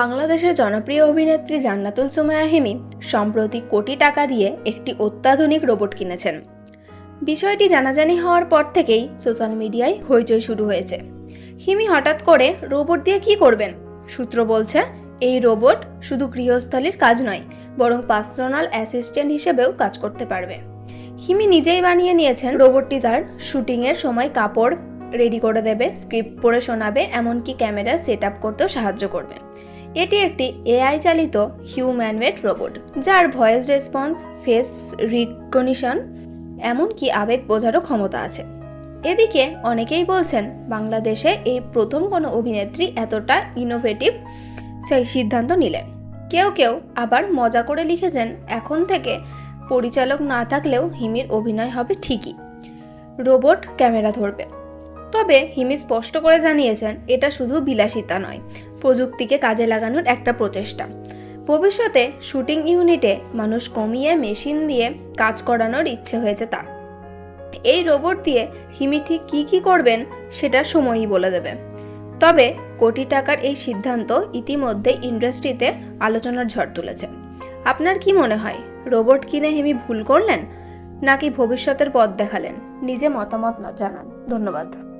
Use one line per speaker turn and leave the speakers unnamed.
বাংলাদেশের জনপ্রিয় অভিনেত্রী জান্নাতুল সুমাইয়া হিমি সম্প্রতি কোটি টাকা দিয়ে একটি অত্যাধুনিক রোবট কিনেছেন। বিষয়টি জানাজানি হওয়ার পর থেকেই সোশ্যাল মিডিয়ায় হইচই শুরু হয়েছে। হিমি হঠাৎ করে রোবট দিয়ে কি করবেন? সূত্র বলছে, এই রোবট শুধু গৃহস্থলীর কাজ নয়, বরং পার্সোনাল অ্যাসিস্ট্যান্ট হিসেবেও কাজ করতে পারবে। হিমি নিজেই বানিয়ে নিয়েছেন রোবটটি তার শুটিংয়ের সময় কাপড় রেডি করে দেবে, স্ক্রিপ্ট পড়ে শোনাবে, এমনকি ক্যামেরা সেট আপ করতেও সাহায্য করবে। এটি একটি এআই চালিত হিউম্যানমেড রোবট যার ভয়েস রেসপন্স ফেস রিকগনিশন এমনকি আবেগ বোঝারও ক্ষমতা আছে। এদিকে অনেকেই বলছেন, বাংলাদেশে এই প্রথম কোনো অভিনেত্রী এতটা ইনোভেটিভ সেই সিদ্ধান্ত নিলেন কেউ কেউ আবার মজা করে লিখেছেন, এখন থেকে পরিচালক না থাকলেও হিমির অভিনয় হবে ঠিকই। রোবট ক্যামেরা ধরবে। তবে হিমি স্পষ্ট করে জানিয়েছেন, এটা শুধু বিলাসিতা নয়, প্রযুক্তিকে কাজে লাগানোর একটা প্রচেষ্টা। ভবিষ্যতে শুটিং ইউনিটে মানুষ কমিয়ে মেশিন দিয়ে কাজ করানোর ইচ্ছে হয়েছে তার। এই রোবট দিয়ে হিমি ঠিক কী কী করবেন, সেটা সময়ই বলে দেবে। তবে কোটি টাকার এই সিদ্ধান্ত ইতিমধ্যে ইন্ডাস্ট্রিতে আলোচনার ঝড় তুলেছে। আপনার কি মনে হয়, রোবট কিনে হিমি ভুল করলেন, নাকি ভবিষ্যতের পথ দেখালেন? নিজে মতামত না জানান। ধন্যবাদ।